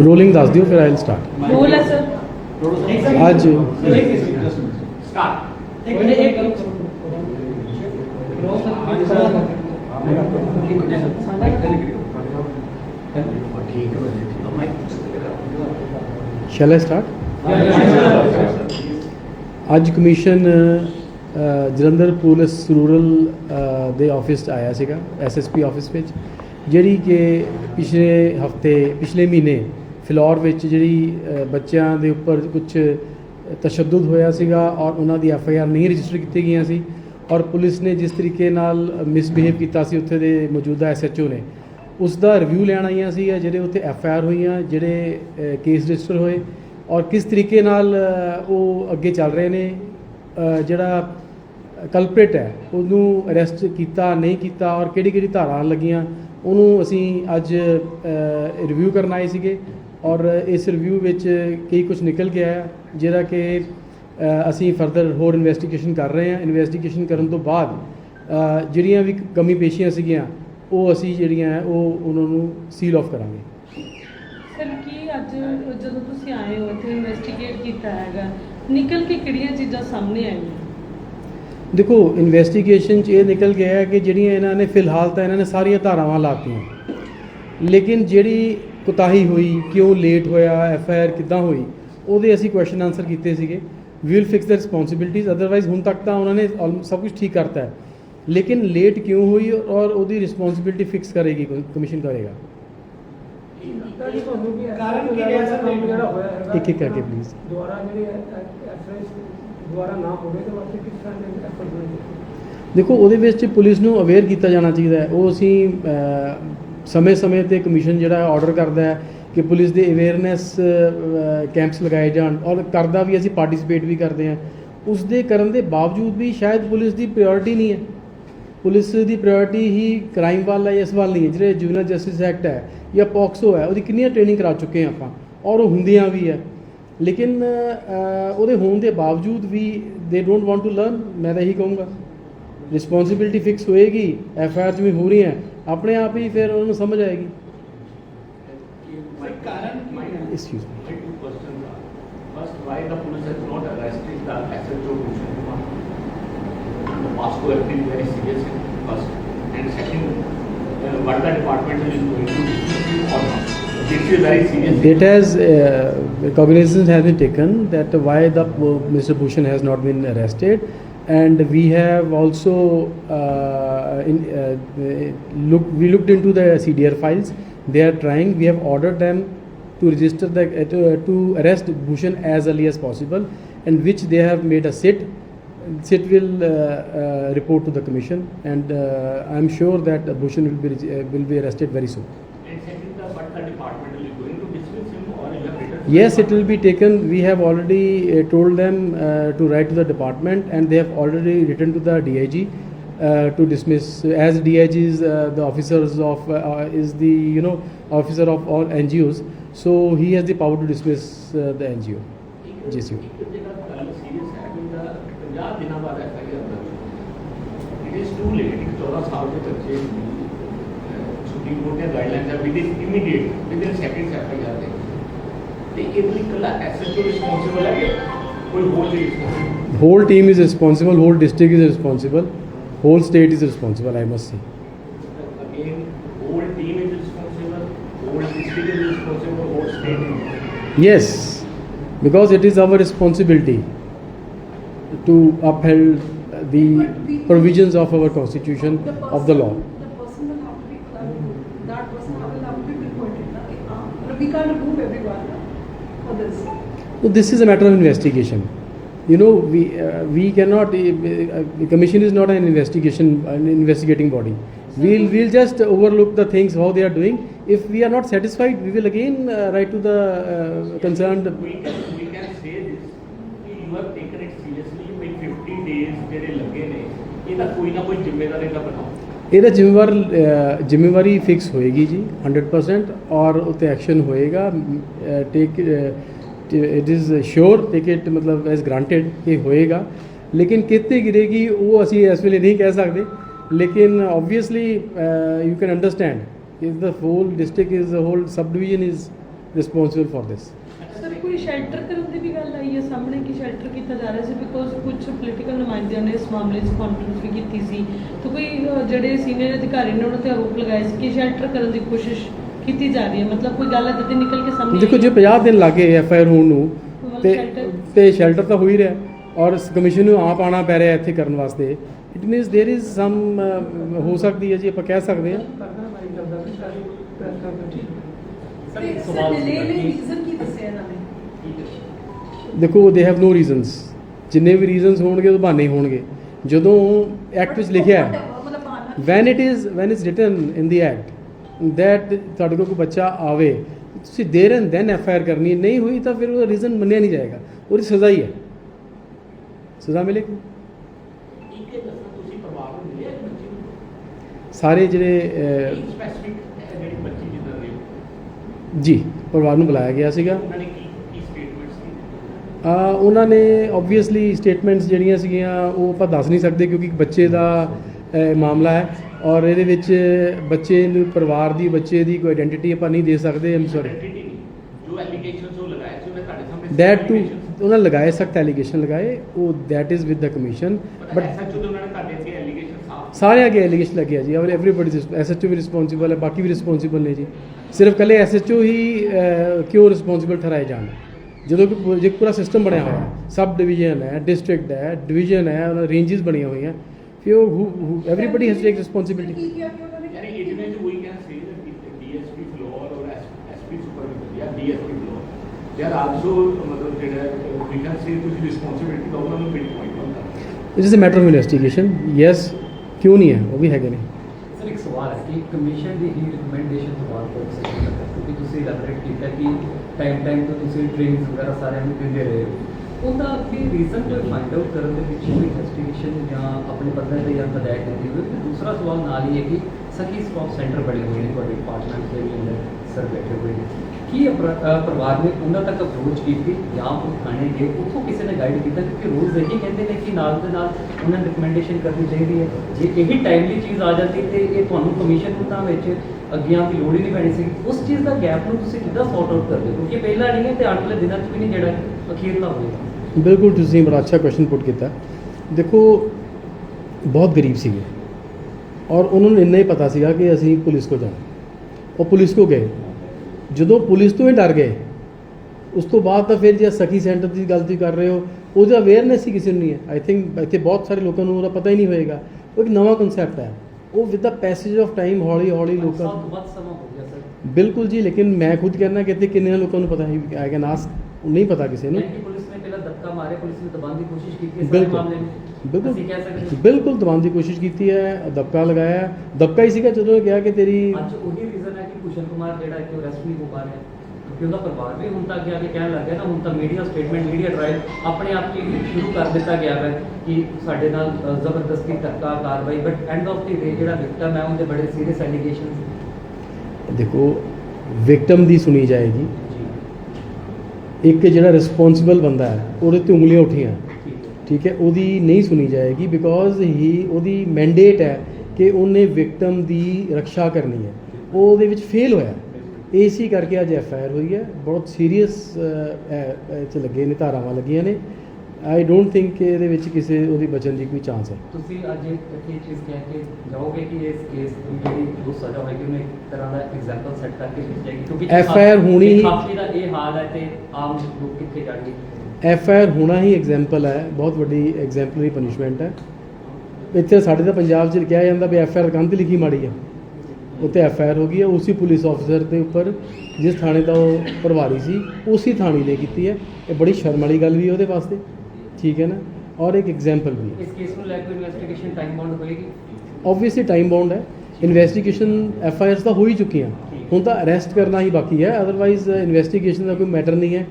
Rolling ਦੱਸ ਦਿਓ ਫਿਰ ਆਈਲ ਸਟਾਰਟ ਰੋਲ ਹੈ ਸਰ ਅੱਜ ਸ਼ੈਲ ਆਈ ਸਟਾਰਟ ਅੱਜ commission uh, Jalandhar police rural uh, ਦੇ ਆਫਿਸ 'ਚ ਆਇਆ ਸੀਗਾ ਐਸਐਸਪੀ ਆਫਿਸ ਵਿੱਚ ਜਿਹੜੀ ਕਿ ਪਿਛਲੇ ਹਫ਼ਤੇ ਪਿਛਲੇ ਮਹੀਨੇ ਫਿਲੌਰ ਵਿੱਚ ਜਿਹੜੀ ਬੱਚਿਆਂ ਦੇ ਉੱਪਰ ਕੁਝ ਤਸ਼ੱਦਦ ਹੋਇਆ ਸੀਗਾ ਔਰ ਉਹਨਾਂ ਦੀ ਐਫ ਆਈ ਆਰ ਨਹੀਂ ਰਜਿਸਟਰ ਕੀਤੀ ਗਈਆਂ ਸੀ ਔਰ ਪੁਲਿਸ ਨੇ ਜਿਸ ਤਰੀਕੇ ਨਾਲ ਮਿਸਬਿਹੇਵ ਕੀਤਾ ਸੀ ਉੱਥੇ ਦੇ ਮੌਜੂਦਾ ਐਸਐਚਓ ਨੇ, ਉਸ ਦਾ ਰਿਵਿਊ ਲੈਣ ਆਈਆਂ ਸੀ ਜਿਹੜੇ ਉੱਥੇ ਐਫ ਆਈ ਆਰ ਹੋਈਆਂ, ਜਿਹੜੇ ਕੇਸ ਰਜਿਸਟਰ ਹੋਏ ਔਰ ਕਿਸ ਤਰੀਕੇ ਨਾਲ ਉਹ ਅੱਗੇ ਚੱਲ ਰਹੇ ਨੇ ਜਿਹੜਾ ਕਲਪ੍ਰੇਟ ਹੈ, ਉਹਨੂੰ ਅਰੈਸਟ ਕੀਤਾ, ਨਹੀਂ ਕੀਤਾ ਔਰ ਕਿਹੜੀ ਕਿਹੜੀ ਧਾਰਾਂ ਲੱਗੀਆਂ, ਉਹਨੂੰ ਅਸੀਂ ਅੱਜ ਰਿਵਿਊ ਕਰਨ ਆਏ ਸੀਗੇ ਔਰ ਇਸ ਰਿਵਿਊ ਵਿੱਚ ਕਈ ਕੁਝ ਨਿਕਲ ਕੇ ਆਇਆ ਜਿਹੜਾ ਕਿ ਅਸੀਂ ਫਰਦਰ ਹੋਰ ਇਨਵੈਸਟੀਗੇਸ਼ਨ ਕਰ ਰਹੇ ਹਾਂ। ਇਨਵੈਸਟੀਗੇਸ਼ਨ ਕਰਨ ਤੋਂ ਬਾਅਦ ਜਿਹੜੀਆਂ ਵੀ ਕਮੀ ਪੇਸ਼ੀਆਂ ਸੀਗੀਆਂ ਉਹ ਅਸੀਂ ਜਿਹੜੀਆਂ ਹੈ ਉਹ ਉਹਨਾਂ ਨੂੰ ਸੀਲ ਆਫ ਕਰਾਂਗੇ। ਸਰ ਕੀ ਅੱਜ ਜਦੋਂ ਤੁਸੀਂ ਆਏ ਹੋ ਇੱਥੇ ਇਨਵੈਸਟੀਗੇਟ ਕੀਤਾ ਹੈਗਾ ਨਿਕਲ ਕੇ ਕਿਹੜੀਆਂ ਚੀਜ਼ਾਂ ਸਾਹਮਣੇ ਆਈਆਂ? ਦੇਖੋ ਇਨਵੈਸਟੀਗੇਸ਼ਨ 'ਚ ਇਹ ਨਿਕਲ ਗਿਆ ਹੈ ਕਿ ਜਿਹੜੀਆਂ ਇਹਨਾਂ ਨੇ ਫਿਲਹਾਲ ਤਾਂ ਇਹਨਾਂ ਨੇ ਸਾਰੀਆਂ ਧਾਰਾਵਾਂ ਲਾਤੀਆਂ ਲੇਕਿਨ ਜਿਹੜੀ ਕੁਤਾਹੀ ਹੋਈ ਕਿਉਂ ਲੇਟ ਹੋਇਆ ਐਫ ਆਈ ਆਰ ਕਿੱਦਾਂ ਹੋਈ ਉਹਦੇ ਅਸੀਂ ਕੁਐਸਚਨ ਆਨਸਰ ਕੀਤੇ ਸੀਗੇ। We will fix the responsibilities otherwise ਹੁਣ ਤੱਕ ਤਾਂ ਉਹਨਾਂ ਨੇ ਸਭ ਕੁਝ ਠੀਕ ਕਰਤਾ ਹੈ। ਲੇਕਿਨ ਲੇਟ ਕਿਉਂ ਹੋਈ ਔਰ ਉਹਦੀ ਰਿਸਪੌਂਸਿਬਿਲਟੀ ਫਿਕਸ ਕਰੇਗੀ ਕਮਿਸ਼ਨ ਕਰੇਗਾ? ਕਾਰਨ ਕੀ ਰਿਹਾ ਸਰ ਕੰਮ ਜਿਹੜਾ ਹੋਇਆ ਹੈਗਾ ਇੱਕ ਇੱਕ ਕਰਕੇ please। ਦੁਬਾਰਾ ਜਿਹੜੇ ਐਫਐਸ ਦੁਬਾਰਾ ਨਾ ਹੋਵੇ ਤੇ ਵਾਸਤੇ ਕਿਸ ਤਰ੍ਹਾਂ ਦੇ ਐਫਰਟ ਹੋਣਗੇ ਦੇਖੋ ਉਹਦੇ ਵਿੱਚ ਪੁਲਿਸ ਨੂੰ ਅਵੇਅਰ ਕੀਤਾ ਜਾਣਾ ਚਾਹੀਦਾ ਹੈ। ਉਹ ਅਸੀਂ ਸਮੇਂ-ਸਮੇਂ ਤੇ ਕਮਿਸ਼ਨ ਜਿਹੜਾ ਆਰਡਰ ਕਰਦਾ ਹੈ ਕਿ ਪੁਲਿਸ ਦੇ ਅਵੇਅਰਨੈਸ ਕੈਂਪਸ ਲਗਾਏ ਜਾਣ ਔਰ ਕਰਦਾ ਵੀ ਅਸੀਂ ਪਾਰਟਿਸਿਪੇਟ ਵੀ ਕਰਦੇ ਹਾਂ। ਉਸ ਦੇ ਕਰਨ ਦੇ ਬਾਵਜੂਦ ਵੀ ਸ਼ਾਇਦ ਪੁਲਿਸ ਦੀ ਪ੍ਰਾਇੋਰਟੀ ਨਹੀਂ ਹੈ। ਪੁਲਿਸ ਦੀ ਪ੍ਰਾਇੋਰਟੀ ਹੀ ਕ੍ਰਾਈਮ ਵੱਲ ਹੈ, ਇਸ ਵੱਲ ਨਹੀਂ ਹੈ। ਜਿਹੜੇ ਜੁਵਨਲ ਜਸਟਿਸ ਐਕਟ ਹੈ ਜਾਂ ਪੋਕਸੋ ਹੈ, ਉਹਦੀ ਕਿੰਨੀਆਂ ਟ੍ਰੇਨਿੰਗ ਕਰਾ ਚੁੱਕੇ ਹਾਂ ਆਪਾਂ ਔਰ ਉਹ ਹੁੰਦੀਆਂ ਵੀ ਹੈ। ਲੇਕਿਨ ਉਹਦੇ ਹੋਣ ਦੇ ਬਾਵਜੂਦ ਵੀ they don't want to learn ਮੈਂ ਤਾਂ ਇਹੀ ਕਹੂੰਗਾ। ਰਿਸਪੌਂਸਿਬਿਲਟੀ ਫਿਕਸ ਹੋਏਗੀ ਐਫ ਆਈ ਆਰ 'ਚ ਵੀ ਹੋ ਰਹੀਆਂ ਆਪਣੇ ਆਪ ਹੀ ਫਿਰ ਉਹਨਾਂ ਨੂੰ ਸਮਝ ਆਏਗੀ excuse me First, why the police has not arrested the SHO Bhushan Kumar? The past two have been very serious first. And second, uh, what the department is going to do or not. This is very serious. It has uh, cognizance has been taken that why the uh, Mr. Bhushan has not been arrested, and we have also uh, in, uh, look we looked into the CDR files. They are trying. We have ordered them to register the uh, to, to arrest Bhushan as early as possible, and which they have made a sit. Sit will uh, uh, report to the commission, and uh, I am sure that Bhushan will be uh, will be arrested very soon. And second, the, what the department is going to dismiss him or you have written. Yes, it will be taken. We have already uh, told them uh, to write to the department and they have already written to the DIG. Uh, to dismiss as DIG is uh, the officers of uh, uh, is the you know officer of all NGOs. So he has the power to dismiss uh, the NGO. GCO. It is too late. चौदह साल के बच्चे Supreme Court ने guidelines within immediate within seconds F I R Whole team is responsible. Whole district is responsible. Whole state is responsible. I must say. Again, whole team is responsible, whole district is responsible, whole state is responsible. Yes, because it is our responsibility to uphold the provisions of our constitution of the law. The person will have to be, uh, that person will have to be pinpointed. Uh, We can't remove everyone na, for this. So this is a matter of investigation. You know, we uh, we cannot. Uh, the commission is not an investigation an investigating body. We'll we'll just overlook the things how they are doing. If we are not satisfied, we will again uh, write to the uh, concerned. We can, we can say this, ਕਿ you have taken it seriously, we 50 days ਜਿਹੜੇ ਲੱਗੇ ਨੇ, ਇਹਦਾ ਕੋਈ ਨਾ ਕੋਈ ਜ਼ਿੰਮੇਵਾਰ ਇਹਦਾ ਬਣਾਓ। ਇਹਦਾ ਜ਼ਿੰਮੇਵਾਰ ਜ਼ਿੰਮੇਵਾਰੀ ਫਿਕਸ ਹੋਏਗੀ ਜੀ 100% ਔਰ ਉਤੇ ਐਕਸ਼ਨ ਹੋਏਗਾ। Take it is sure take it ਮਤਲਬ ਐਸ ਗ੍ਰਾਂਟਡ ਕਿ ਹੋਏਗਾ। ਲੇਕਿਨ ਕਿਤੇ ਗਿਰੇਗੀ, ਉਹ ਅਸੀਂ ਇਸ ਵੇਲੇ ਨਹੀਂ ਕਹਿ ਸਕਦੇ। ਲੇਕਿਨ obviously you can understand if whole district is is whole sub division is responsible for this sir ਕੋਈ ਸ਼ੈਲਟਰ ਕਰਨ ਦੀ ਵੀ ਗੱਲ ਆਈ ਹੈ ਸਾਹਮਣੇ ਕਿ ਸ਼ੈਲਟਰ ਕੀਤਾ ਜਾ ਰਿਹਾ ਸੀ ਬਿਕੋਜ਼ ਕੁਝ ਪੋਲੀਟੀਕਲ ਨੁਮਾਇੰਦਿਆਂ ਨੇ ਇਸ ਮਾਮਲੇ 'ਚ ਕਾਨਫਰੰਸ ਵੀ ਕੀਤੀ ਸੀ ਤਾਂ ਕੋਈ ਅਹ, ਜਿਹੜੇ ਸੀਨੀਅਰ ਅਧਿਕਾਰੀ ਨੇ ਉਹਨਾਂ ਤੇ ਆਰੋਪ ਲਗਾਏ ਸੀ ਕਿ ਸ਼ੈਲਟਰ ਕਰਨ ਦੀ ਕੋਸ਼ਿਸ਼ ਕੀਤੀ ਜਾ ਰਹੀ ਹੈ ਮਤਲਬ ਕੋਈ ਗੱਲ ਇੱਦਾਂ ਦੀ ਨਿਕਲ ਕੇ ਸਾਹਮਣੇ ਦੇਖੋ ਆਈ ਜੇ ਹੈ? 50 ਦਿਨ ਲੱਗੇ ਐਫ ਆਈ ਆਰ ਹੋਣ ਨੂੰ ਤੇ shelter- ਤੇ ਸ਼ੈਲਟਰ ਤਾਂ ਹੋ ਹੀ ਰਿਹਾ ਔਰ ਕਮਿਸ਼ਨ ਨੂੰ ਆਪ ਆਣਾ ਪੈ ਰਿਹਾ ਇੱਥੇ ਕਰਨ ਵਾਸਤੇ it means there is some ਹੋ ਸਕਦੀ ਹੈ ਜੀ ਆਪਾਂ ਕਹਿ ਸਕਦੇ ਹਾਂ ਕਰਦਾ ਮੈਂ ਕਰਦਾ ਵੀ ਸਾਰੀ ਪ੍ਰੈਸ ਕਾਨਫਰੰਸ ਠੀਕ ਸਰ ਇੱਕ ਸਵਾਲ ਡਿਲੇ ਲਈ ਰੀਜ਼ਨ ਕੀ ਦੱਸਿਆ ਇਹਨਾਂ ਨੇ ਦੇਖੋ ਦੇ ਹੈਵ ਨੋ ਰੀਜ਼ਨਸ ਜਿੰਨੇ ਵੀ ਰੀਜ਼ਨਸ ਹੋਣਗੇ ਉਹ ਬਹਾਨੇ ਹੀ ਹੋਣਗੇ। ਜਦੋਂ ਐਕਟ ਵਿੱਚ ਲਿਖਿਆ ਹੈ when it is when it's written in the act that ਤੁਹਾਡੇ ਕੋਲ ਕੋਈ ਬੱਚਾ ਆਵੇ ਤੁਸੀਂ ਦੇਰ ਐਂਡ ਦੈਨ ਐਫ ਆਰ ਕਰਨੀ। ਨਹੀਂ ਹੋਈ ਤਾਂ ਫਿਰ ਉਹਦਾ ਰੀਜ਼ਨ ਮੰਨਿਆ ਨਹੀਂ ਜਾਏਗਾ। ਉਹਦੀ ਸਜ਼ਾ ਹੀ ਹੈ। ਸਜ਼ਾ ਮਿਲੇਗੀ ਸਾਰੇ ਜਿਹੜੇ ਜੀ ਪਰਿਵਾਰ ਨੂੰ ਬੁਲਾਇਆ ਗਿਆ ਸੀਗਾ ਉਹਨਾਂ ਨੇ ਕੀ ਕੀ ਸਟੇਟਮੈਂਟਸ ਦਿੱਤੀ ਆ ਉਹਨਾਂ ਨੇ ਆਬਵੀਅਸਲੀ ਸਟੇਟਮੈਂਟਸ ਜਿਹੜੀਆਂ ਸੀਗੀਆਂ ਉਹ ਆਪਾਂ ਦੱਸ ਨਹੀਂ ਸਕਦੇ ਕਿਉਂਕਿ ਇੱਕ ਬੱਚੇ ਦਾ ਮਾਮਲਾ ਹੈ ਔਰ ਇਹਦੇ ਵਿੱਚ ਬੱਚੇ ਨੂੰ ਪਰਿਵਾਰ ਦੀ ਬੱਚੇ ਦੀ ਕੋਈ ਆਇਡੈਂਟੀਟੀ ਆਪਾਂ ਨਹੀਂ ਦੇ ਸਕਦੇ ਆਮ ਸੌਰੀ। ਜੋ ਐਲੀਗੇਸ਼ਨਸ ਉਹ ਲਗਾਏ ਸੀ ਉਹਨੇ ਤੁਹਾਡੇ ਸਾਹਮਣੇ too allegations- ਉਹਨਾਂ ਲਗਾਏ ਸਖਤ ਐਲੀਗੇਸ਼ਨ ਲਗਾਏ ਉਹ is with the commission ਪਰ but ਐਸਐਚਓ ਦੇ ਉਹਨਾਂ ਨੇ ਤੁਹਾਡੇ ਅੱਗੇ ਐਲੀਗੇਸ਼ਨ ਸਾਫ਼ ਸਾਰੇ ਅੱਗੇ ਐਲੀਗੇਸ਼ਨ ਲੱਗਿਆ ਜੀ ਔਰ ਐਵਰੀਬਾਡੀ ਐਸਐਚਓ ਵੀ ਰਿਸਪੌਂਸਿਬਲ ਹੈ ਬਾਕੀ ਵੀ ਰਿਸਪੌਂਸਿਬਲ ਨੇ ਜੀ। ਸਿਰਫ ਕੱਲੇ ਐਸਐਚਓ ਹੀ ਕਿਉਂ ਰਿਸਪੌਂਸਿਬਲ ਠਹਿਰਾਏ ਜਾਣ? ਜਦੋਂ ਕਿ ਜੇ ਪੂਰਾ ਸਿਸਟਮ ਬਣਿਆ ਹੋਇਆ ਸਬ ਡਿਵੀਜ਼ਨ ਹੈ ਡਿਸਟ੍ਰਿਕਟ ਹੈ ਡਿਵੀਜ਼ਨ ਹੈ ਉਹਨਾਂ ਰੇਂਜਸ ਬਣੀਆਂ ਹੋਈਆਂ ਫਿਰ ਉਹ ਐਵਰੀਬਾਡੀ ਹੈਜ਼ ਟੇਕ ਰਿਸਪੌਂਸਿਬਿਲਿਟੀ ਕੀ ਕਿਹਾ ਕਿ ਉਹਨਾਂ ਨੇ? ਯਾਨੀ ਇਹਦੇ ਵਿੱਚ we can say DSP floor ਔਰ ਐਸਪੀ ਸੁਪਰਵਾਈਜ਼ਰ ਜਾਂ DSP floor they are also ਮਤਲਬ ਜਿਹੜਾ ਵੀ ਕੈਨ ਸੇ ਤੁਸੀਂ ਰਿਸਪੌਂਸਿਬਿਲਿਟੀ ਦਾ ਉਹਨਾਂ ਨੂੰ ਪਿੰਡ ਪੁਆਇੰਟ ਹੁੰਦਾ it is a matter of investigation yes ਕਿਉਂ ਨਹੀਂ ਹੈ? ਉਹ ਵੀ ਹੈਗੇ ਨੇ। ਸਰ ਇੱਕ ਸਵਾਲ ਹੈ ਕਿ ਕਮਿਸ਼ਨ ਦੀ ਹੀ ਰਿਕਮੈਂਡੇਸ਼ਨ ਤੋਂ ਬਾਅਦ ਕਿਉਂਕਿ ਤੁਸੀਂ ਇਲੈਬੋਰੇਟ ਕੀਤਾ ਕਿ ਟਾਈਮ ਟਾਈਮ ਤੋਂ ਤੁਸੀਂ ਟ੍ਰੇਨਿੰਗ ਵਗੈਰਾ ਸਾਰਿਆਂ ਨੂੰ ਦਿੰਦੇ ਰਹੇ ਹੋ। ਉਹਦਾ ਕੀ ਰੀਜ਼ਨ ਕੋਈ ਫਾਈਂਡ ਆਊਟ ਕਰਨ ਦੇ ਵਿੱਚ ਕੋਈ ਇਨਵੈਸਟੀਗੇਸ਼ਨ ਜਾਂ ਆਪਣੇ ਪੱਧਰ ਤੇ ਜਾਂ ਹਦਾਇਤ ਦਿੰਦੀ ਹੋਵੇ ਤੇ ਦੂਸਰਾ ਸਵਾਲ ਨਾਲ ਹੀ ਹੈ ਕਿ ਸਖੀ ਸਪੌਟ ਸੈਂਟਰ ਬਣੇ ਹੋਏ ਨੇ ਤੁਹਾਡੇ ਡਿਪਾਰਟਮੈਂਟ ਦੇ ਵੀ ਅੰਦਰ ਸਰ ਬੈਠੇ ਹੋਏ ਨੇ। ਕੀ ਪਰਿਵਾਰ ਨੇ ਉਹਨਾਂ ਤੱਕ ਅਪਰੋਚ ਕੀਤੀ ਜਾਂ ਉਹ ਥਾਣੇ ਗਏ? ਉੱਥੋਂ ਕਿਸੇ ਨੇ ਗਾਈਡ ਕੀਤਾ? ਕਿਉਂਕਿ ਰੋਜ਼ ਇਹੀ ਕਹਿੰਦੇ ਨੇ ਕਿ ਨਾਲ ਦੇ ਨਾਲ ਉਹਨਾਂ ਨੂੰ ਰਿਕਮੈਂਡੇਸ਼ਨ ਕਰਨੀ ਚਾਹੀਦੀ ਹੈ। ਜੇ ਇਹੀ ਟਾਈਮਲੀ ਚੀਜ਼ ਆ ਜਾਂਦੀ ਤੇ ਇਹ ਤੁਹਾਨੂੰ ਕਮਿਸ਼ਨ ਨੂੰ ਤਾਂ ਵਿੱਚ ਅੱਗਿਆਂ ਦੀ ਲੋੜ ਹੀ ਨਹੀਂ ਪੈਣੀ ਸੀ। ਉਸ ਚੀਜ਼ ਦਾ ਗੈਪ ਨੂੰ ਤੁਸੀਂ ਕਿੱਦਾਂ ਸੌਰਟ ਆਊਟ ਕਰਦੇ? ਹੋ ਕਿਉਂਕਿ ਪਹਿਲਾਂ ਨਹੀਂ ਹੈ ਤੇ ਆਉਣ ਵਾਲੇ ਦਿਨਾਂ 'ਚ ਵੀ ਨਹੀਂ ਜਿਹੜਾ ਅਖੀਰਲਾ ਹੋਏਗਾ। ਬਿਲਕੁਲ, ਤੁਸੀਂ ਬੜਾ ਅੱਛਾ ਕੁਐਸਚਨ ਪੁੱਟ ਕੀਤਾ। ਦੇਖੋ, ਬਹੁਤ ਗਰੀਬ ਸੀਗੇ। ਔਰ ਉਹਨਾਂ ਨੂੰ ਇੰਨਾ ਹੀ ਪਤਾ ਸੀਗਾ ਕਿ ਅਸੀਂ ਪੁਲਿਸ ਕੋ ਜਾਣਾ। ਉਹ ਪੁਲਿਸ ਕੋ ਗਏ। ਜਦੋਂ ਪੁਲਿਸ ਤੋਂ ਹੀ ਡਰ ਗਏ, ਉਸ ਤੋਂ ਬਾਅਦ ਤਾਂ ਫਿਰ ਜੇ ਸਖੀ ਸੈਂਟਰ ਦੀ ਗੱਲ ਤੁਸੀਂ ਕਰ ਰਹੇ ਹੋ, ਉਹਦਾ ਅਵੇਅਰਨੈਸ ਹੀ ਕਿਸੇ ਨੂੰ ਨਹੀਂ ਹੈ। ਆਈ ਥਿੰਕ ਇੱਥੇ ਬਹੁਤ ਸਾਰੇ ਲੋਕਾਂ ਨੂੰ ਉਹਦਾ ਪਤਾ ਹੀ ਨਹੀਂ ਹੋਏਗਾ। ਉਹ ਇੱਕ ਨਵਾਂ ਕਨਸੈਪਟ ਹੈ। ਉਹ with the passage of time ਹੌਲੀ ਹੌਲੀ ਪੰਜ ਲੋਕਾਂ ਸਾਲ ਤੋਂ ਵੱਧ ਸਮਾਂ ਹੋ ਗਿਆ ਸਰ ਬਿਲਕੁਲ ਜੀ ਲੇਕਿਨ ਮੈਂ ਖੁਦ ਕਹਿੰਦਾ ਕਿ ਇੱਥੇ ਕਿੰਨੇ ਲੋਕਾਂ ਨੂੰ ਪਤਾ ਹੈ ਆਈ ਕੈਨ ਆਸਕ ਨਹੀਂ ਪਤਾ ਕਿਸੇ ਨੂੰ ਕਿ ਪੁਲਿਸ ਨੇ ਪਹਿਲਾਂ ਧੱਕਾ ਮਾਰੇ ਪੁਲਿਸ ਨੇ ਦਬਾਉਣ ਦੀ ਕੋਸ਼ਿਸ਼ ਕੀਤੀ ਇਸ ਬਿਲਕੁਲ। ਮਾਮਲੇ ਨੂੰ ਬਿਲਕੁਲ ਅਸੀਂ ਕਹਿ ਸਕਦੇ ਹਾਂ ਬਿਲਕੁਲ ਦਬਾਉਣ ਦੀ ਕੋਸ਼ਿਸ਼ ਕੀਤੀ ਹੈ ਦਬਕਾ ਲਗਾਇਆ ਹੈ। ਦਬਕਾ ਹੀ ਸੀਗਾ ਜਦੋਂ ਇਹ ਕਿਹਾ ਕਿ ਤੇਰੀ ਅੱਜ ਉਹੀ ਰੀਜ਼ਨ ਹੈ ਕਿ ਭੂਸ਼ਣ ਕੁਮਾਰ ਜਿਹੜਾ ਹੈ ਕਿ ਉਹ ਅਰੈਸਟ ਨਹੀਂ ਹੋ ਪਾ ਰਿਹਾ ਕਿਉਂਕਿ ਉਹਦਾ ਪਰਿਵਾਰ ਵੀ ਹੁਣ ਤੱਕ ਆ ਕੇ ਕਹਿਣ ਲੱਗ ਗਿਆ ਨਾ ਹੁਣ ਤਾਂ ਮੀਡੀਆ ਸਟੇਟਮੈਂਟ ਮੀਡੀਆ ਟ੍ਰਾਇਲ ਆਪਣੇ ਆਪ ਹੀ ਸ਼ੁਰੂ ਕਰ ਦਿੱਤਾ ਗਿਆ ਹੈ ਕਿ ਸਾਡੇ ਨਾਲ ਜ਼ਬਰਦਸਤੀ ਧੱਕਾ ਕਾਰਵਾਈ but end of the day ਜਿਹੜਾ ਵਿਕਟਮ ਹੈ ਉਹਦੇ ਬੜੇ ਸੀਰੀਅਸ ਐਲੀਗੇਸ਼ਨਸ ਦੇਖੋ ਵਿਕਟਮ ਦੀ ਸੁਣੀ ਜਾਏਗੀ। ਇੱਕ ਜਿਹੜਾ ਰਿਸਪੌਂਸਿਬਲ ਬੰਦਾ ਹੈ ਉਹਦੇ ਤੇ ਉਂਗਲੀਆਂ ਉੱਠੀਆਂ। ਠੀਕ ਹੈ। ਠੀਕ ਹੈ ਉਹਦੀ ਨਹੀਂ ਸੁਣੀ ਜਾਏਗੀ ਬਿਕੋਜ਼ ਹੀ ਉਹਦੀ ਮੈਂਡੇਟ ਹੈ ਕਿ ਉਹਨੇ ਵਿਕਟਮ ਦੀ ਰੱਖਿਆ ਕਰਨੀ ਹੈ। ਉਹ ਉਹਦੇ ਵਿੱਚ ਫੇਲ ਹੋਇਆ। ਏਸੀ ਕਰਕੇ ਅੱਜ ਐਫ ਆਈ ਆਰ ਹੋਈ ਹੈ। ਬਹੁਤ ਸੀਰੀਅਸ ਚ ਲੱਗੇ ਨੇ ਧਾਰਾਵਾਂ ਲੱਗੀਆਂ ਨੇ। ਆਈ ਡੋਂਟ ਥਿੰਕ ਕਿ ਇਹਦੇ ਵਿੱਚ ਕਿਸੇ ਉਹਦੀ ਬਚਣ ਦੀ ਕੋਈ ਚਾਂਸ ਹੈ। ਤੁਸੀਂ ਅੱਜ ਇੱਕ ਇਹ ਚੀਜ਼ ਕਹਿ ਕੇ ਜਾਓਗੇ ਕਿ ਇਸ ਕੇਸ ਦੀ ਜਿਹੜੀ ਜੋ ਸਜ਼ਾ ਹੋਏਗੀ ਉਹਨੂੰ ਇੱਕ ਤਰ੍ਹਾਂ ਦਾ ਐਗਜ਼ਾਮਪਲ ਸੈੱਟ ਕਰਕੇ ਦਿੱਤੀ ਜਾਏਗੀ ਕਿਉਂਕਿ ਜੇ FIR ਹੋਣੀ ਹੀ- ਕਾਫੀ ਦਾ ਇਹ ਹਾਲ ਹੈ ਤੇ ਆਮ ਲੋਕ ਕਿੱਥੇ ਜਾਣਗੇ? ਐਫ ਆਈ ਆਰ ਹੋਣਾ ਹੀ ਐਗਜ਼ਾਮਪਲ ਹੈ। ਬਹੁਤ ਵੱਡੀ ਐਗਜ਼ਾਮਪਲਰੀ ਪਨਿਸ਼ਮੈਂਟ ਹੈ। ਇੱਥੇ ਸਾਡੇ ਤਾਂ ਪੰਜਾਬ 'ਚ ਕਿਹਾ ਜਾਂਦਾ ਵੀ ਐਫ ਆਈ ਆਰ ਕੰਧ ਲਿਖੀ ਮਾੜੀ ਹੈ। ਉੱਤੇ ਐਫ ਆਈ ਆਰ ਹੋ ਗਈ ਹੈ ਉਸੇ ਪੁਲਿਸ ਆਫੀਸਰ ਦੇ ਉੱਪਰ ਜਿਸ ਥਾਣੇ ਦਾ ਉਹ ਪ੍ਰਭਾਰੀ ਸੀ ਉਸੇ ਥਾਣੇ ਨੇ ਕੀਤੀ ਹੈ। ਇਹ ਬੜੀ ਸ਼ਰਮ ਵਾਲੀ ਗੱਲ ਵੀ ਹੈ ਉਹਦੇ ਵਾਸਤੇ ਠੀਕ ਹੈ ਨਾ? ਔਰ ਇੱਕ ਐਗਜ਼ਾਮਪਲ ਵੀ ਹੈ। ਇਸ ਕੇਸ ਨੂੰ ਲੈ ਕੇ ਇਨਵੈਸਟੀਗੇਸ਼ਨ ਟਾਈਮ ਬਾਉਂਡ ਹੋਏਗੀ? ਆਬਵੀਅਸਲੀ ਟਾਈਮ ਬਾਉਂਡ ਹੈ। ਇਨਵੈਸਟੀਗੇਸ਼ਨ ਐਫ ਆਈ ਆਰਸ ਤਾਂ ਹੋ ਹੀ ਚੁੱਕੀਆਂ। ਹੁਣ ਤਾਂ ਅਰੈਸਟ ਕਰਨਾ ਹੀ ਬਾਕੀ ਹੈ। ਅਦਰਵਾਈਜ਼ ਇਨਵੈਸਟੀਗੇਸ਼ਨ ਦਾ ਕੋਈ ਮੈਟਰ ਨਹੀਂ ਹੈ।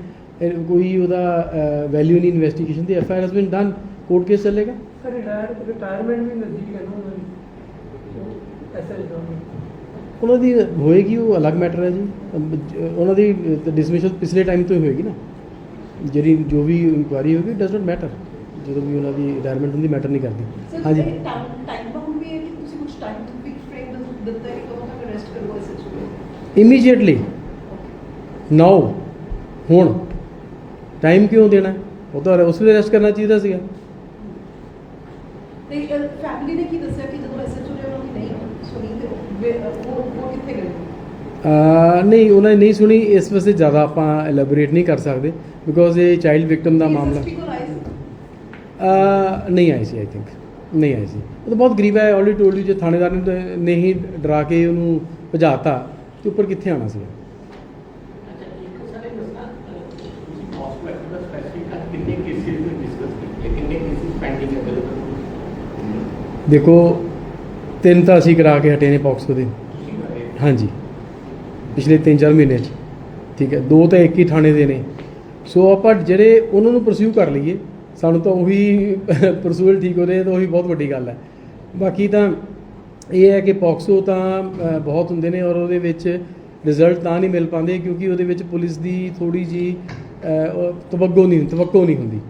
ਕੋਈ ਉਹਦਾ ਵੈਲਿਊ ਨਹੀਂ investigation the. F I R has been done court case ਚੱਲੇਗਾ? ਸਰ ਰਿਟਾਇਰ ਰਿਟਾਇਰਮੈਂਟ ਵੀ ਨਜ਼ਦੀਕ ਹੈ ਨਾ ਉਹਨਾਂ ਦੀ। ਉਹਨਾਂ ਦੀ ਹੋਏਗੀ ਉਹ ਅਲੱਗ ਮੈਟਰ ਹੈ ਜੀ। ਉਹਨਾਂ ਦੀ ਡਿਸਮਿਸ਼ਲ ਪਿਛਲੇ ਟਾਈਮ ਤੋਂ ਹੀ ਹੋਏਗੀ ਨਾ। ਜਿਹੜੀ ਜੋ ਵੀ ਇਨਕੁਆਇਰੀ ਹੋਗੀ ਡਸ ਨਾਟ ਮੈਟਰ ਜਦੋਂ ਵੀ ਉਹਨਾਂ ਦੀ ਰਿਟਾਇਰਮੈਂਟ ਹੁੰਦੀ ਮੈਟਰ ਨਹੀਂ ਕਰਦੀ। ਹਾਂਜੀ। ਟਾਈਮ ਟਾਈਮ ਬਾਉਂਡ ਵੀ ਹੈ ਕਿ ਤੁਸੀਂ ਕੁਝ ਟਾਈਮ ਤੋਂ ਫਿਕਸ ਫਰੇਮ ਦਿੱਤਾ ਹੈ ਕਿ ਕਦੋਂ ਤੱਕ ਅਰੈਸਟ ਕਰੋ ਐਸਐਚਓ ਇਮੀਡੀਏਟਲੀ ਨਾਓ ਹੁਣ। ਟਾਈਮ ਕਿਉਂ ਦੇਣਾ? ਉਹ ਤਾਂ ਉਸ ਵੇਲੇ ਰੈਸਟ ਕਰਨਾ ਚਾਹੀਦਾ ਸੀਗਾ। ਤੇ ਫੈਮਿਲੀ ਨੇ ਕੀ ਦੱਸਿਆ ਕਿ ਜਦੋਂ ਐਸਐਚਓ ਨੇ ਉਹਨਾਂ ਦੀ ਨਹੀਂ ਸੁਣੀ ਤੇ ਉਹ ਕਿੱਥੇ ਗਏ ਨਹੀਂ ਉਹਨਾਂ ਨੇ ਨਹੀਂ ਸੁਣੀ ਇਸ ਵਾਸਤੇ ਜ਼ਿਆਦਾ ਆਪਾਂ ਐਲੈਬੋਰੇਟ ਨਹੀਂ ਕਰ ਸਕਦੇ ਬਿਕੋਜ਼ ਇਹ ਚਾਈਲਡ ਵਿਕਟਮ ਦਾ ਮਾਮਲਾ। ਨਹੀਂ ਆਈ ਸੀ ਆਈ ਥਿੰਕ ਨਹੀਂ ਆਈ ਸੀ। ਉਹ ਤਾਂ ਬਹੁਤ ਗਰੀਬ ਹੈ ਆਲਰੇਡੀ ਟੋਲਡ ਯੂ ਜੇ ਥਾਣੇਦਾਰ ਨੇ ਤਾਂ ਨੇ ਹੀ ਡਰਾ ਕੇ ਉਹਨੂੰ ਭਜਾਤਾ ਤੇ ਉੱਪਰ ਕਿੱਥੇ ਆਣਾ ਸੀ? ਦੇਖੋ ਤਿੰਨ ਤਾਂ ਅਸੀਂ ਕਰਾ ਕੇ ਹਟੇ ਨੇ ਪੌਕਸੋ ਦੇ ਹਾਂਜੀ। ਪਿਛਲੇ 3-4 ਮਹੀਨੇ 'ਚ। ਠੀਕ ਹੈ, ਦੋ ਤਾਂ ਇੱਕ ਹੀ ਥਾਣੇ ਦੇ ਨੇ। ਸੋ ਆਪਾਂ ਜਿਹੜੇ ਉਹਨਾਂ ਨੂੰ ਪਰਸਿਊ ਕਰ ਲਈਏ, ਸਾਨੂੰ ਤਾਂ ਉਹੀ ਪਰਸੂਅਲ ਠੀਕ ਹੋ ਰਹੇ ਤਾਂ ਉਹੀ ਬਹੁਤ ਵੱਡੀ ਗੱਲ ਹੈ। ਬਾਕੀ ਤਾਂ ਇਹ ਹੈ ਕਿ ਪੌਕਸੋ ਤਾਂ ਬਹੁਤ ਹੁੰਦੇ ਨੇ ਔਰ ਉਹਦੇ ਵਿੱਚ ਰਿਜ਼ਲਟ ਤਾਂ ਨਹੀਂ ਮਿਲ ਪਾਉਂਦੇ ਕਿਉਂਕਿ ਉਹਦੇ ਵਿੱਚ ਪੁਲਿਸ ਦੀ ਥੋੜੀ ਜੀ ਤਵੱਗੋ ਨਹੀਂ, ਤਵੱਕੋ ਨਹੀਂ ਹੁੰਦੀ।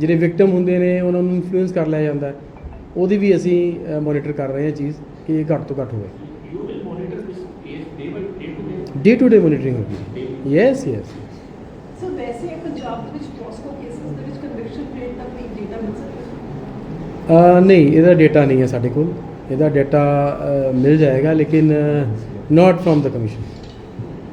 ਜਿਹੜੇ ਵਿਕਟਮ ਹੁੰਦੇ ਨੇ, ਉਹਨਾਂ ਨੂੰ ਇਨਫਲੂਐਂਸ ਕਰ ਲਿਆ ਜਾਂਦਾ ਹੈ। ਉਹਦੀ ਵੀ ਅਸੀਂ ਮੋਨੀਟਰ ਕਰ ਰਹੇ ਹਾਂ ਚੀਜ਼ ਕਿ ਇਹ ਘੱਟ ਤੋਂ ਘੱਟ ਹੋਵੇ। ਡੇ ਟੂ ਡੇ ਮੋਨੀਟਰਿੰਗ ਹੋਗੀ ਯੈਸ ਯੈਸ ਸੋ ਵੈਸੇ ਪੰਜਾਬ ਦੇ ਵਿੱਚ ਪੋਸਕੋ ਕੇਸਿਸ ਦੇ ਵਿੱਚ ਕਨਵਿਕਸ਼ਨ ਰੇਟ ਦਾ ਕੋਈ ਡੇਟਾ ਮਿਲ ਸਕਦਾ ਅ, ਨਹੀਂ ਇਹਦਾ ਡਾਟਾ ਨਹੀਂ ਹੈ ਸਾਡੇ ਕੋਲ ਇਹਦਾ ਡਾਟਾ ਮਿਲ ਜਾਏਗਾ ਲੇਕਿਨ ਨਾਟ ਫਰਮ ਦਾ ਕਮਿਸ਼ਨ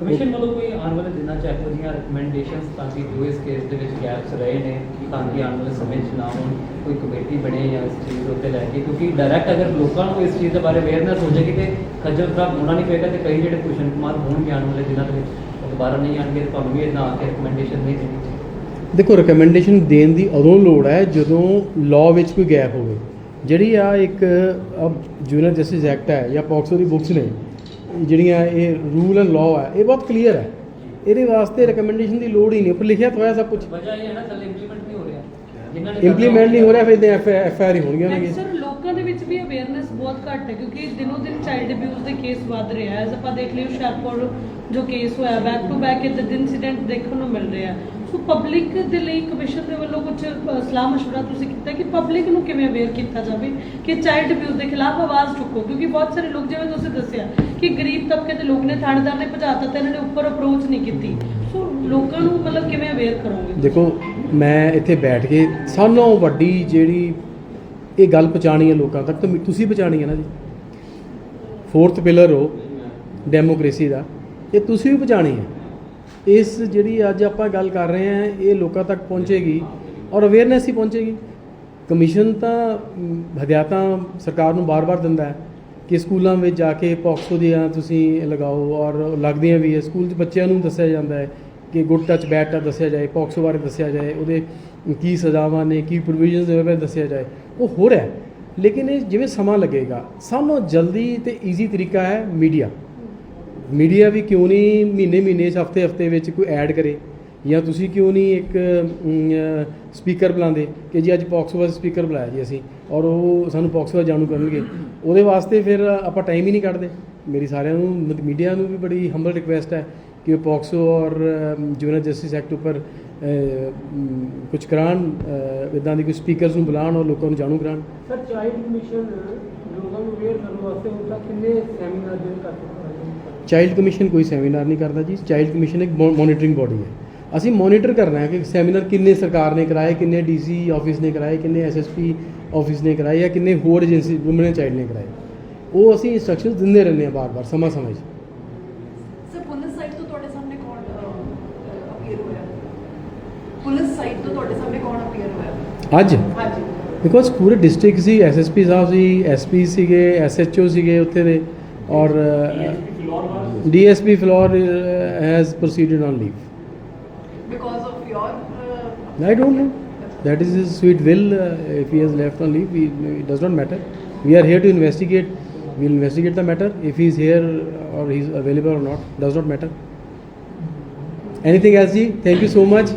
ਕਮਿਸ਼ਨ ਵੱਲੋਂ ਕੋਈ ਆਉਣ ਵਾਲੇ ਦਿਨਾਂ 'ਚ ਇਹੋ ਜਿਹੀਆਂ ਰეკਮੈਂਡੇਸ਼ਨਸ ਤਾਂ ਕਿ ਜੋ ਇਸ ਕੇਸ ਦੇ ਵਿੱਚ ਗੈਪਸ ਰਹੇ ਨੇ, ਤਾਂ ਕਿ ਆਉਣ ਵਾਲੇ ਸਮੇਂ 'ਚ ਨਾ ਹੋਣ, ਕੋਈ ਕਮੇਟੀ ਬਣੇ ਜਾਂ ਇਸ ਚੀਜ਼ ਉੱਤੇ ਲੈ ਕੇ, ਕਿਉਂਕਿ ਡਾਇਰੈਕਟ ਅਗਰ ਲੋਕਾਂ ਨੂੰ ਇਸ ਚੀਜ਼ ਦੇ ਬਾਰੇ ਅਵੇਅਰਨੈਸ ਹੋ ਜਾਏਗੀ ਤੇ ਖੱਜਲ ਖਰਾਬ ਹੋਣਾ ਨਹੀਂ ਪਏਗਾ ਤੇ ਕਈ ਜਿਹੜੇ ਭੂਸ਼ਣ ਕੁਮਾਰ ਹੋਣਗੇ ਆਉਣ ਵਾਲੇ ਦਿਨਾਂ ਦੇ ਵਿੱਚ ਦੁਬਾਰਾ ਨਹੀਂ ਆਣਗੇ ਤੁਹਾਨੂੰ ਵੀ ਇਹਨਾਂ ਆ ਕੇ ਰეკਮੈਂਡੇਸ਼ਨ ਨਹੀਂ ਦੇਣੀ ਦੇਖੋ ਰეკਮੈਂਡੇਸ਼ਨ ਦੇਣ ਦੀ ਉਦੋਂ ਲੋੜ ਹੈ ਜਦੋਂ ਲਾਅ ਵਿੱਚ ਕੋਈ ਗੈਪ ਹੋਵੇ। ਜਿਹੜੀ ਆ ਇੱਕ ਜੂਨੀਅਰ ਜਸਟਿਸ ਐਕਟ ਹੈ ਜਾਂ ਪੌਕਸੋ ਦੀ ਬੁੱਕਸ ਨੇ ਜਿਹੜੀਆਂ ਇਹ ਰੂਲ ਐਂਡ ਲਾਅ ਹੈ ਇਹ ਬਹੁਤ ਕਲੀਅਰ ਹੈ ਇਹਦੇ ਵਾਸਤੇ ਰეკਮੈਂਡੇਸ਼ਨ ਦੀ ਲੋੜ ਹੀ ਨਹੀਂ ਉੱਪਰ ਲਿਖਿਆ ਤਾਂ ਹੋਇਆ ਸਭ ਕੁਝ ਵਜ੍ਹਾ ਇਹ ਹੈ ਨਾ ਥੱਲੇ ਇੰਪਲੀਮੈਂਟ ਨਹੀਂ ਹੋ ਰਿਹਾ। ਜਿਨ੍ਹਾਂ ਨੇ ਇੰਪਲੀਮੈਂਟ ਨਹੀਂ ਹੋ ਰਿਹਾ ਫਿਰ ਐਫ ਐਫ ਆਰ ਹੀ ਹੋਣਗੀਆਂ ਉਹਨਾਂ ਸਰ ਲੋਕਾਂ ਦੇ ਵਿੱਚ ਵੀ ਅਵੇਅਰਨੈਸ ਬਹੁਤ ਘੱਟ ਹੈ ਕਿਉਂਕਿ ਦਿਨੋ ਦਿਨ ਚਾਈਲਡ ਅਬਿਊਜ਼ ਦੇ ਕੇਸ ਵੱਧ ਰਿਹਾ ਹੈ ਆਪਾਂ ਦੇਖ ਲਈ ਹੁਸ਼ਿਆਰਪੁਰ ਜੋ ਕੇਸ ਹੋਇਆ ਬੈਕ ਟੂ ਬੈਕ ਇਦਾਂ ਦੇ ਇਨਸੀਡੈਂਟ ਦੇਖਣ ਨੂੰ ਮਿਲ ਰਿਹਾ ਸੋ ਪਬਲਿਕ ਦੇ ਲਈ ਕਮਿਸ਼ਨ ਦੇ ਵੱਲੋਂ ਕੁਝ ਸਲਾਹ ਮਸ਼ਵਰਾ ਤੁਸੀਂ ਕੀਤਾ ਕਿ ਪਬਲਿਕ ਨੂੰ ਕਿਵੇਂ ਅਵੇਅਰ ਕੀਤਾ ਜਾਵੇ ਕਿ ਚਾਈਲਡ ਅਬਿਊਜ਼ ਦੇ ਖਿਲਾਫ ਆਵਾਜ਼ ਚੁੱਕੋ? ਕਿਉਂਕਿ ਬਹੁਤ ਸਾਰੇ ਲੋਕ ਜਿਵੇਂ ਤੁਸੀਂ ਦੱਸਿਆ ਕਿ ਗਰੀਬ ਤਬਕੇ ਦੇ ਲੋਕ ਨੇ, ਥਾਣੇਦਾਰ ਨੇ, ਭਜਾਤਾ ਤੇ ਇਹਨਾਂ ਨੇ ਉੱਪਰ ਅਪਰੋਚ ਨਹੀਂ ਕੀਤੀ। ਸੋ ਲੋਕਾਂ ਨੂੰ ਮਤਲਬ ਕਿਵੇਂ ਅਵੇਅਰ ਕਰੋਗੇ? ਦੇਖੋ, ਮੈਂ ਇੱਥੇ ਬੈਠ ਕੇ ਸਾਨੂੰ ਵੱਡੀ ਜਿਹੜੀ ਇਹ ਗੱਲ ਪਹੁੰਚਾਣੀ ਹੈ ਲੋਕਾਂ ਤੱਕ ਤਾਂ ਤੁਸੀਂ ਪਹੁੰਚਾਣੀ ਹੈ ਨਾ ਜੀ। ਫੋਰਥ ਪਿਲਰ ਹੋ ਡੈਮੋਕ੍ਰੇਸੀ ਦਾ। ਇਹ ਤੁਸੀਂ ਵੀ ਪਹੁੰਚਾਣੀ ਹੈ। ਇਸ ਜਿਹੜੀ ਅੱਜ ਆਪਾਂ ਗੱਲ ਕਰ ਰਹੇ ਹਾਂ, ਇਹ ਲੋਕਾਂ ਤੱਕ ਪਹੁੰਚੇਗੀ ਔਰ ਅਵੇਅਰਨੈਸ ਹੀ ਪਹੁੰਚੇਗੀ। ਕਮਿਸ਼ਨ ਤਾਂ ਹਦਾਇਤਾਂ ਸਰਕਾਰ ਨੂੰ ਬਾਰ-ਬਾਰ ਦਿੰਦਾ ਹੈ ਕਿ ਸਕੂਲਾਂ ਵਿੱਚ ਜਾ ਕੇ ਪੌਕਸੋ ਦੀਆਂ ਤੁਸੀਂ ਲਗਾਓ ਔਰ ਲੱਗਦੀਆਂ ਵੀ ਹੈ। ਸਕੂਲ 'ਚ ਬੱਚਿਆਂ ਨੂੰ ਦੱਸਿਆ ਜਾਂਦਾ ਹੈ ਕਿ ਗੁੱਡ ਟੱਚ, ਬੈਡ ਟੱਚ ਦੱਸਿਆ ਜਾਏ, ਪੌਕਸੋ ਬਾਰੇ ਦੱਸਿਆ ਜਾਏ, ਉਹਦੇ ਕੀ ਸਜ਼ਾਵਾਂ ਨੇ, ਕੀ ਪ੍ਰੋਵੀਜ਼ਨਸ ਦੇ ਬਾਰੇ ਦੱਸਿਆ ਜਾਏ। ਉਹ ਹੋ ਰਿਹਾ ਹੈ। ਲੇਕਿਨ ਇਹ ਜਿਵੇਂ ਸਮਾਂ ਲੱਗੇਗਾ ਸਭ ਸਾਨੂੰ ਜਲਦੀ ਤੇ ਈਜ਼ੀ ਤਰੀਕਾ ਹੈ ਮੀਡੀਆ ਮੀਡੀਆ ਵੀ ਕਿਉਂ ਨਹੀਂ ਮਹੀਨੇ ਮਹੀਨੇ ਚ ਹਫ਼ਤੇ ਹਫ਼ਤੇ ਵਿੱਚ ਕੋਈ ਐਡ ਕਰੇ? ਜਾਂ ਤੁਸੀਂ ਕਿਉਂ ਨਹੀਂ ਇੱਕ ਸਪੀਕਰ ਬੁਲਾਉਂਦੇ? ਕਿ ਜੀ ਅੱਜ ਪੌਕਸੋ ਵਾਸਤੇ ਸਪੀਕਰ ਬੁਲਾਇਆ ਜੀ ਅਸੀਂ, ਔਰ ਉਹ ਸਾਨੂੰ ਪੌਕਸੋ ਦਾ ਜਾਣੂ ਕਰਨਗੇ। ਉਹਦੇ ਵਾਸਤੇ ਫਿਰ ਆਪਾਂ ਟਾਈਮ ਹੀ ਨਹੀਂ ਕੱਢਦੇ। ਮੇਰੀ ਸਾਰਿਆਂ ਨੂੰ ਮੀਡੀਆ ਨੂੰ ਵੀ ਬੜੀ ਹੰਬਲ ਰਿਕੁਐਸਟ ਹੈ ਕਿ ਉਹ ਪੌਕਸੋ ਔਰ ਜੂਨੀਅਰ ਜਸਟਿਸ ਐਕਟ ਉੱਪਰ ਕੁਝ ਕਰਾਉਣ ਇਦਾਂ ਦੀ ਕੋਈ ਸਪੀਕਰਸ ਨੂੰ ਬੁਲਾਉਣ ਔਰ ਲੋਕਾਂ ਨੂੰ ਜਾਣੂ ਕਰਾਉਣ। ਸਰ ਚਾਈਲਡ ਕਮਿਸ਼ਨ ਲੋਕਾਂ ਨੂੰ ਅਵੇਅਰ ਕਰਨ ਵਾਸਤੇ ਹੁਣ ਤੱਕ ਕਿੰਨੇ ਸੈਮੀਨਾਰ ਦੇ ਕਰ ਚੁੱਕਾ ਚਾਈਲਡ ਕਮਿਸ਼ਨ ਕੋਈ ਸੈਮੀਨਾਰ ਨਹੀਂ ਕਰਦਾ ਜੀ। ਚਾਈਲਡ ਕਮਿਸ਼ਨ ਇੱਕ ਮੋਨੀਟਰਿੰਗ ਬੋਡੀ ਹੈ। ਅਸੀਂ ਮੋਨੀਟਰ ਕਰਨਾ ਹੈ ਕਿ ਸੈਮੀਨਾਰ ਕਿੰਨੇ ਸਰਕਾਰ ਨੇ ਕਰਾਏ ਕਿੰਨੇ ਡੀਸੀ ਆਫਿਸ ਨੇ ਕਰਾਏ ਕਿੰਨੇ ਐਸਐਸਪੀ ਆਫਿਸ ਨੇ ਕਰਾਏ ਜਾਂ ਕਿੰਨੇ ਹੋਰ ਏਜੰਸੀ ਵੂਮਨ ਚਾਈਲਡ ਨੇ ਕਰਾਏ। ਉਹ ਅਸੀਂ ਇਨਸਟਰਕਸ਼ਨਸ ਦਿੰਦੇ ਰਹਿੰਦੇ ਹਾਂ ਬਾਰ-ਬਾਰ ਸਮਾਂ-ਸਮਾਂ 'ਚ। ਸਰ ਪੁਲਿਸ ਸਾਈਡ ਤੋਂ ਤੁਹਾਡੇ ਸਾਹਮਣੇ ਕੌਣ ਅਪੀਅਰ ਹੋਇਆ? ਪੁਲਿਸ ਸਾਈਡ ਤੋਂ ਤੁਹਾਡੇ ਸਾਹਮਣੇ ਕੌਣ ਅਪੀਅਰ ਹੋਇਆ? ਅੱਜ? ਹਾਂਜੀ। ਬਿਕੋਜ਼ ਪੂਰੇ ਡਿਸਟ੍ਰਿਕਟ ਸੀ ਐਸਐਸਪੀ ਸਾਹਿਬ ਸੀ ਐਸਪੀ ਸੀਗੇ ਐਸਐਚਓ ਸੀਗੇ ਉੱਥੇ ਦੇ। or uh, DSP floor uh, has proceeded on leave. Because of your. Uh, I don't know. That is his sweet will. If he has left on leave, it does not matter. We are here to investigate. We'll investigate the matter. If he is here or he is available or not, does not matter. Anything else, Thank you so much.